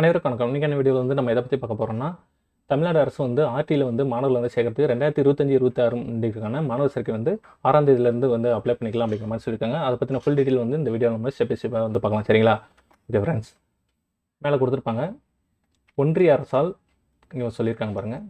அனைவருக்கும் வணக்கம். இன்றைக்கான வீடியோவில் வந்து நம்ம எதை பற்றி பார்க்க போகிறோம்னா தமிழ்நாடு அரசு வந்து ஆர்டியில் வந்து மாணவர்கள் வந்து சேர்க்கறதுக்கு ரெண்டாயிரத்தி இருபத்தஞ்சி இருபத்தாறு இன்றைக்கான மாணவர் சேர்க்கை வந்து ஆறாம் தேதியிலேருந்து வந்து அப்ளை பண்ணிக்கலாம் அப்படிங்கிற மாதிரி சொல்லியிருக்காங்க. அதை பற்றின ஃபுல் டீட்டெயில் வந்து இந்த வீடியோ நம்ம ஸ்டெப் ஸ்டெப்பாக வந்து பார்க்கலாம். சரிங்களா? ஓகே ஃப்ரெண்ட்ஸ் மேலே கொடுத்துருப்பாங்க. ஒன்றிய அரசால் இங்கே சொல்லியிருக்காங்க பாருங்கள்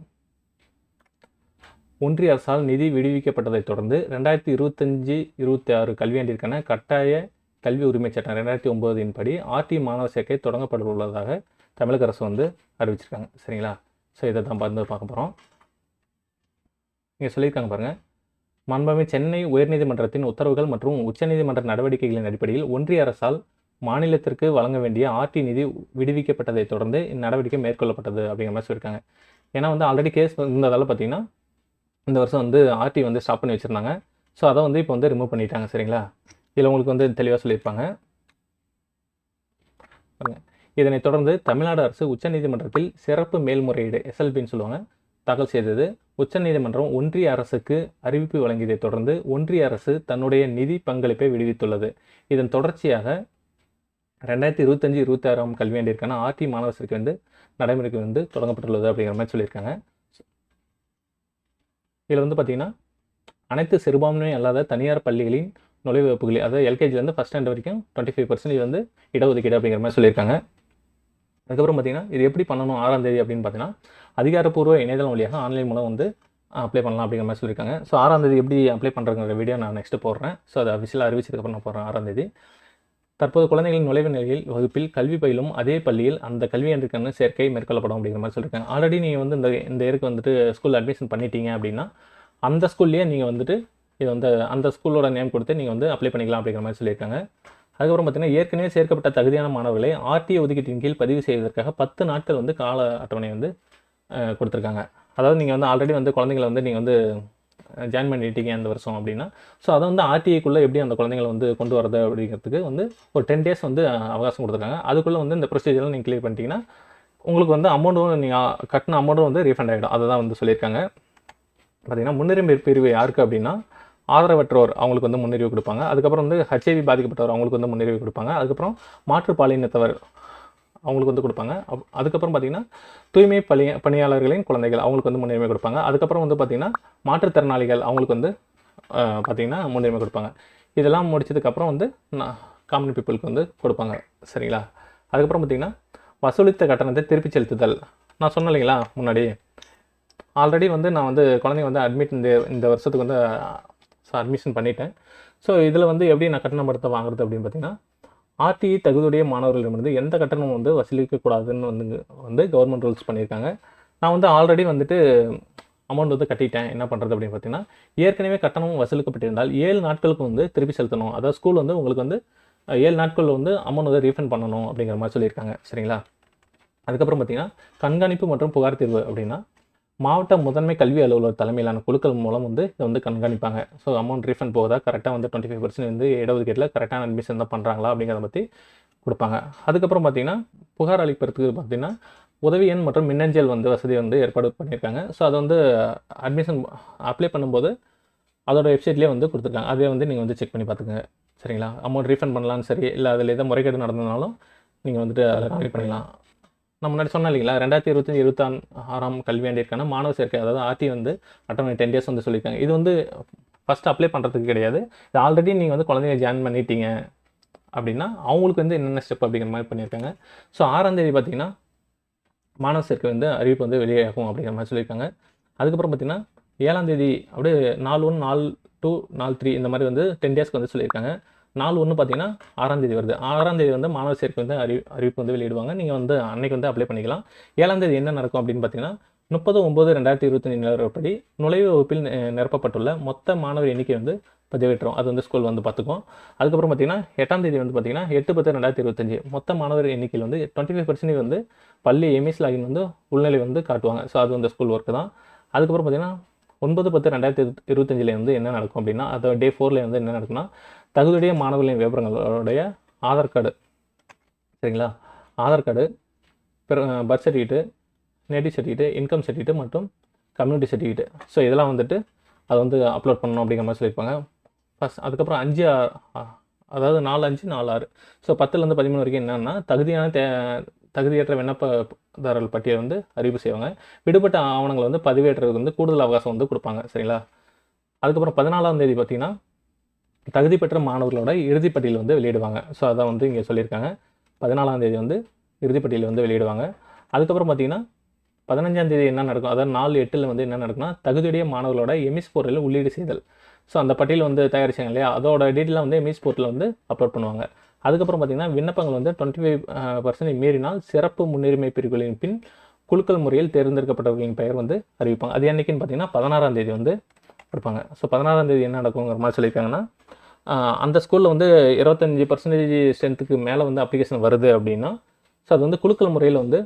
ஒன்றிய அரசால் நிதி விடுவிக்கப்பட்டதைத் தொடர்ந்து ரெண்டாயிரத்தி இருபத்தஞ்சி இருபத்தி ஆறு கல்வியாண்டிற்கான கட்டாய கல்வி உரிமைச் சட்டம் ரெண்டாயிரத்தி ஒம்போதின் படி ஆர்டி மாணவர் சேர்க்கை தொடங்கப்பட உள்ளதாக தமிழக அரசு வந்து அறிவிச்சிருக்காங்க. சரிங்களா? ஸோ இதை தான் பார்த்து பார்க்க போகிறோம் இங்கே சொல்லியிருக்காங்க பாருங்கள் மாண்புமை சென்னை உயர்நீதிமன்றத்தின் உத்தரவுகள் மற்றும் உச்சநீதிமன்ற நடவடிக்கைகளின் அடிப்படையில் ஒன்றிய அரசால் மாநிலத்திற்கு வழங்க வேண்டிய ஆர்டி நிதி விடுவிக்கப்பட்டதைத் தொடர்ந்து இந்நடவடிக்கை மேற்கொள்ளப்பட்டது அப்படிங்கிற மாதிரி சொல்லியிருக்காங்க. ஏன்னா வந்து ஆல்ரெடி கேஸ் இருந்ததால் பார்த்தீங்கன்னா இந்த வருஷம் வந்து ஆர்டி வந்து ஸ்டாப் பண்ணி வச்சுருந்தாங்க. ஸோ அதை வந்து இப்போ வந்து ரிமூவ் பண்ணிட்டாங்க. சரிங்களா? இதில் உங்களுக்கு வந்து தெளிவாக சொல்லியிருப்பாங்க. இதனைத் தொடர்ந்து தமிழ்நாடு அரசு உச்சநீதிமன்றத்தில் சிறப்பு மேல்முறையீடு எஸ்எல்பின்னு சொல்லுவாங்க தாக்கல் செய்தது. உச்சநீதிமன்றம் ஒன்றிய அரசுக்கு அறிவிப்பு வழங்கியதைத் தொடர்ந்து ஒன்றிய அரசு தன்னுடைய நிதி பங்களிப்பை விடுவித்துள்ளது. இதன் தொடர்ச்சியாக ரெண்டாயிரத்தி இருபத்தஞ்சி இருபத்தாறாம் கல்வியாண்டிற்கான ஆர்டி மாணவர் சேர்க்கை வந்து நடைமுறைக்கு வந்து தொடங்கப்பட்டுள்ளது அப்படிங்கிற மாதிரி சொல்லியிருக்காங்க. இதில் வந்து பார்த்தீங்கன்னா அனைத்து சிறுபான்மை அல்லாத தனியார் பள்ளிகளின் நுழைவு வகுப்புகளில் அதாவது எல்கேஜிலேருந்து ஃபஸ்ட் ஸ்டாண்டர்ட் வரைக்கும் டுவெண்ட்டி ஃபைவ் பர்சன்டேஜ் வந்து இடஒதுக்கீடு அப்படிங்கிற மாதிரி சொல்லியிருக்காங்க. அதுக்கப்புறம் பார்த்தீங்கன்னா இது எப்படி பண்ணணும் ஆறாம் தேதி அப்படின்னு பார்த்தீங்கன்னா அதிகாரப்பூர்வ இணையதளம் வழியாக ஆன்லைன் மூலம் வந்து அப்ளை பண்ணலாம் அப்படிங்கிற மாதிரி சொல்லியிருக்காங்க. ஸோ ஆறாம் தேதி எப்படி அப்ளை பண்ணுறங்கிற வீடியோ நான் நெக்ஸ்ட்டு போடுறேன். ஸோ அதை அஃபிஷியலாக அறிவிச்சதுக்கப்புறம் நான் போடுறேன் ஆறாம் தேதி. தற்போது குழந்தைகளின் நுழைவு நிலையில் வகுப்பில் கல்வி பயிலும் அதே பள்ளியில் அந்த கல்வியாண்டிற்கான சேர்க்கை மேற்கொள்ளப்படும் அப்படிங்கிற மாதிரி சொல்லியிருக்காங்க. ஆல்ரெடி நீங்கள் வந்து இந்த இந்த இயருக்கு வந்துட்டு ஸ்கூல் அட்மிஷன் பண்ணிட்டீங்க அப்படின்னா அந்த ஸ்கூல்லேயே நீங்கள் வந்துட்டு இது வந்து அந்த ஸ்கூலோட நேம் கொடுத்து நீங்கள் வந்து அப்ளை பண்ணிக்கலாம் அப்படிங்கிற மாதிரி சொல்லியிருக்காங்க. அதுக்கப்புறம் பார்த்தீங்கன்னா ஏற்கனவே சேர்க்கப்பட்ட தகுதியான மாணவர்களை ஆர்டிஏ ஒதுக்கீட்டின் கீழ் பதிவு செய்வதற்காக பத்து நாட்கள் வந்து கால அட்டவணை வந்து கொடுத்துருக்காங்க. அதாவது நீங்கள் வந்து ஆல்ரெடி வந்து குழந்தைங்களை வந்து நீங்கள் வந்து ஜாயின் பண்ணிட்டீங்க அந்த வருஷம் அப்படின்னா ஸோ அதை வந்து ஆர்டிஐக்குள்ளே எப்படி அந்த குழந்தைங்களை வந்து கொண்டு வரது அப்படிங்கிறதுக்கு வந்து ஒரு டென் டேஸ் வந்து அவகாசம் கொடுத்துருக்காங்க. அதுக்குள்ளே வந்து இந்த ப்ரொசீஜர்லாம் நீங்கள் கிளியர் பண்ணிட்டீங்கன்னா உங்களுக்கு வந்து அமௌண்ட்டும் நீங்கள் கட்டின அமௌண்ட்டும் வந்து ரீஃபண்ட் ஆகிடும் அதை தான் வந்து சொல்லியிருக்காங்க. பார்த்திங்கன்னா முன்னுரிமை பிரிவு யாருக்கு அப்படின்னா ஆதரவற்றோர் அவங்களுக்கு வந்து முன்னுரிமை கொடுப்பாங்க. அதுக்கப்புறம் வந்து ஹெச்ஐவி பாதிக்கப்பட்டவர் அவங்களுக்கு வந்து முன்னுரிமை கொடுப்பாங்க. அதுக்கப்புறம் மாற்றுப்பாலினத்தவர் அவங்களுக்கு வந்து கொடுப்பாங்க. அப்- அதுக்கப்புறம் பார்த்தீங்கன்னா தூய்மை பணி பணியாளர்களின் குழந்தைகள் அவங்களுக்கு வந்து முன்னுரிமை கொடுப்பாங்க. அதுக்கப்புறம் வந்து பார்த்திங்கன்னா மாற்றுத்திறனாளிகள் அவங்களுக்கு வந்து பார்த்திங்கன்னா முன்னுரிமை கொடுப்பாங்க. இதெல்லாம் முடிச்சதுக்கப்புறம் வந்து நான் காமன் பீப்புளுக்கு வந்து கொடுப்பாங்க. சரிங்களா? அதுக்கப்புறம் பார்த்திங்கன்னா வசூலித்த கட்டணத்தை திருப்பி செலுத்துதல். நான் சொன்னேன் இல்லைங்களா முன்னாடி? ஆல்ரெடி வந்து நான் வந்து குழந்தைங்க வந்து அட்மிட் இந்த இந்த வருஷத்துக்கு வந்து அட்மிஷன் பண்ணிட்டேன். ஸோ இதில் வந்து எப்படி நான் கட்டணம் படத்தை வாங்குறது அப்படின்னு பார்த்தீங்கன்னா ஆர்டிஇ தகுதியுடைய மாணவர்களிடமிருந்து எந்த கட்டணமும் வந்து வசூலிக்கக்கூடாதுன்னு வந்து வந்து கவர்மெண்ட் ரூல்ஸ் பண்ணியிருக்காங்க. நான் வந்து ஆல்ரெடி வந்துட்டு அமௌண்ட் வந்து கட்டிட்டேன். என்ன பண்ணுறது அப்படின்னு பார்த்தீங்கன்னா ஏற்கனவே கட்டணம் வசூலிக்கப்பட்டிருந்தால் ஏழு நாட்களுக்கு வந்து திருப்பி செலுத்தணும். அதாவது ஸ்கூல் வந்து உங்களுக்கு வந்து ஏழு நாட்களில் வந்து அமௌண்ட் வந்து ரீஃபண்ட் பண்ணணும் அப்படிங்கிற மாதிரி சொல்லியிருக்காங்க. சரிங்களா? அதுக்கப்புறம் பார்த்தீங்கன்னா கண்காணிப்பு மற்றும் புகார் தீர்வு அப்படின்னா மாவட்ட முதன்மை கல்வி அலுவலர் தலைமையிலான குழுக்கள் மூலம் வந்து இதை வந்து கண்காணிப்பாங்க. ஸோ அமௌண்ட் ரீஃபண்ட் போகுதா? கரெக்டாக வந்து டுவெண்ட்டி ஃபைவ் பர்சன்ட் வந்து இடஒதுக்கீட்டில் கரெக்டான அட்மிஷன் தான் பண்ணுறாங்களா அப்படிங்கிறத பற்றி கொடுப்பாங்க. அதுக்கப்புறம் பார்த்தீங்கன்னா புகார் அளிப்பதற்கு பார்த்தீங்கன்னா உதவி எண் மற்றும் மின்னஞ்சல் வந்து வசதி வந்து ஏற்பாடு பண்ணியிருக்காங்க. ஸோ அதை வந்து அட்மிஷன் அப்ளை பண்ணும்போது அதோட வெப்சைட்லேயே வந்து கொடுத்துருக்காங்க. அதே வந்து நீங்கள் வந்து செக் பண்ணி பார்த்துக்கங்க. சரிங்களா? அமௌண்ட் ரீஃபண்ட் பண்ணலாம்னு சரி இல்லை அதில் எதாவது முறைகேடு நடந்ததுனாலும் நீங்கள் வந்துட்டு அதில் கம்மி பண்ணிக்கலாம். நான் முன்னாடி சொன்னேன் இல்லைங்களா? ரெண்டாயிரத்தி இருபத்தஞ்சி இருபத்தி ஆறாம் கல்வியாண்டிற்கான மாணவர் சேர்க்கை அதாவது ஆர்டி வந்து அட்டவணை டென் டேஸ் வந்து சொல்லியிருக்காங்க. இது வந்து ஃபஸ்ட் அப்ளை பண்ணுறதுக்கு கிடையாது. இது ஆல்ரெடி நீங்கள் வந்து குழந்தைங்க ஜாயின் பண்ணிட்டீங்க அப்படின்னா அவங்களுக்கு வந்து என்னென்ன ஸ்டெப் அப்படிங்கிற மாதிரி பண்ணியிருக்காங்க. ஸோ ஆறாம் தேதி பார்த்தீங்கன்னா மாணவர் சேர்க்கை வந்து அறிவிப்பு வந்து வெளியாகும் அப்படிங்கிற மாதிரி சொல்லியிருக்காங்க. அதுக்கப்புறம் பார்த்தீங்கன்னா ஏழாம் தேதி அப்படியே நாலு ஒன்று நாலு டூ நாலு த்ரீ இந்த மாதிரி வந்து டென் டேஸ்க்கு வந்து சொல்லியிருக்காங்க. நாலு ஒன்று பார்த்தீங்கன்னா ஆறாம் தேதி வருது. ஆறாம் தேதி வந்து மாணவர் சேர்க்கை வந்து அறி அறிவிப்பு வந்து வெளியிடுவாங்க. நீங்கள் வந்து அன்னைக்கு வந்து அப்ளை பண்ணிக்கலாம். ஏழாம் தேதி என்ன நடக்கும் அப்படின்னு பார்த்தீங்கன்னா முப்பது ஒம்பது ரெண்டாயிரத்தி இருபத்தஞ்சி நிலவரப்படி நுழைவு வகுப்பில் நிரப்பப்பட்டுள்ள மொத்த மாணவர் எண்ணிக்கை வந்து பதிவேற்றோம். அது வந்து ஸ்கூல் வந்து பார்த்துக்கும் அதுக்கப்புறம் பார்த்தீங்கன்னா எட்டாம் தேதி வந்து பார்த்தீங்கன்னா எட்டு பத்து ரெண்டாயிரத்தி இருபத்தஞ்சி. மொத்த மாணவர் எண்ணிக்கையில் வந்து டுவெண்ட்டி ஃபைவ் பர்சன்டேஜ் வந்து பள்ளி எம்எஸ் லாகின் வந்து உள்நிலை வந்து காட்டுவாங்க. ஸோ அது வந்து ஸ்கூல் ஒர்க்கு தான். அதுக்கப்புறம் பார்த்தீங்கன்னா ஒன்பது பத்து ரெண்டாயிரத்தி இருபத்தஞ்சில் வந்து என்ன நடக்கும் அப்படின்னா அதை டே ஃபோரில் வந்து என்ன நடக்கும்னா தகுதியுடைய மாணவர்களின் விவரங்களுடைய ஆதார் கார்டு. சரிங்களா? Aadhaar card birth certificate native certificate income certificate மற்றும் கம்யூனிட்டி சர்டிஃபிகேட்டு. ஸோ இதெல்லாம் வந்துட்டு அதை வந்து அப்லோட் பண்ணணும் அப்படிங்கிற மாதிரி சொல்லியிருப்பாங்க. ஃபஸ்ட் அதுக்கப்புறம் அஞ்சு அதாவது நாலு அஞ்சு நாலு ஆறு. ஸோ பத்துலேருந்து பதிமூணு வரைக்கும் என்னென்னா தகுதியான தே தகுதியற்ற விண்ணப்பதாரர்கள் பட்டியலை வந்து அறிவிப்பு செய்வாங்க. விடுபட்ட ஆவணங்களை வந்து பதிவேற்றுறதுக்கு வந்து கூடுதல் அவகாசம் வந்து கொடுப்பாங்க. சரிங்களா? அதுக்கப்புறம் பதினாலாம் தேதி பார்த்தீங்கன்னா தகுதி பெற்ற மாணவர்களோட இறுதிப்பட்டியல் வந்து வெளியிடுவாங்க. ஸோ அதான் வந்து இங்கே சொல்லியிருக்காங்க. பதினாலாம் தேதி வந்து இறுதிப்பட்டியல் வந்து வெளியிடுவாங்க. அதுக்கப்புறம் பார்த்தீங்கன்னா பதினஞ்சாம் தேதி என்ன நடக்கும்? அதாவது நாலு எட்டில் வந்து என்ன நடக்கும்னா தகுதியுடைய மாணவர்களோட எமிஸ் போர்ட்டலில் உள்ளீடு செய்தல். ஸோ அந்த பட்டியல் வந்து தயாரிச்சாங்க இல்லையா? அதோட டீட்டெயிலாக வந்து எமிஸ் போர்ட்டலில் வந்து அப்லோட் பண்ணுவாங்க. அதுக்கப்புறம் பார்த்தீங்கன்னா விண்ணப்பங்கள் வந்து டுவெண்ட்டி ஃபைவ் பர்சன்டேஜ் மீறினால் சிறப்பு முன்னுரிமை பிரிவுகளின் பின் குலுக்கல் முறையில் தேர்ந்தெடுக்கப்பட்டவர்களின் பெயர் வந்து அறிவிப்பாங்க. அது என்றைக்குன்னு பார்த்தீங்கன்னா பதினாறாம் தேதி வந்து இருப்பாங்க. ஸோ பதினாறாம் தேதி என்ன நடக்குங்கிற மாதிரி சொல்லியிருக்காங்கன்னா அந்த ஸ்கூலில் வந்து இருபத்தஞ்சி பர்சன்டேஜ் ஸ்ட்ரென்த்துக்கு மேலே வந்து அப்ளிகேஷன் வருது அப்படின்னா ஸோ அது வந்து குலுக்கல் முறையில் வந்து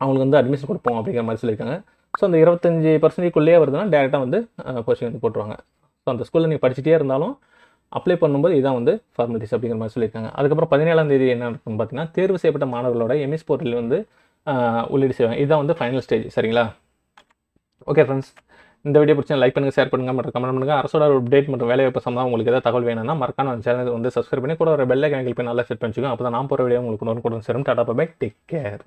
அவங்களுக்கு வந்து அட்மிஷன் கொடுப்போம் அப்படிங்கிற மாதிரி சொல்லியிருக்காங்க. ஸோ அந்த இருபத்தஞ்சி பர்சன்டேஜ்குள்ளேயே வருதுன்னா டேரெக்டாக வந்து போஸ்டிங் வந்து போட்டுருவாங்க. ஸோ அந்த ஸ்கூலில் நீங்கள் படிச்சுட்டே இருந்தாலும் அப்ளை பண்ணும்போது இதான் வந்து ஃபார்மாலிட்டிஸ் அப்படிங்கிற மாதிரி சொல்லியிருக்காங்க. அதுக்கப்புறம் பதினேழாம் தேதி என்ன நடக்கும்னு பார்த்தீங்கன்னா தேர்வு செய்யப்பட்ட மாணவர்களோட எம்எஸ் போர்ட்டல் வந்து உள்ளீடு செய்வாங்க. இதுதான் வந்து ஃபைனல் ஸ்டேஜ் சரிங்களா? ஓகே ஃப்ரெண்ட்ஸ் இந்த வீடியோ பிடிச்சா லைக் பண்ணுங்கள் ஷேர் பண்ணுங்கள் மற்றும் கமெண்ட் பண்ணுங்கள் அரசோட அப்டேட் மற்றும் வேலைவாய்ப்பு சம்பந்தம் உங்களுக்கு ஏதாவது தகவல் வேணும்னா மறக்காம அந்த சேனல் வந்து சப்ஸ்கிரைப் பண்ணி கூட ஒரு பெல்லை கணக்கில் போய் நல்லா செட் பண்ணிச்சுக்கோங்க அப்போ தான் நான் போகிற வீடியோ உங்களுக்கு உடனுக்குடன் சேரும். Tata bye take care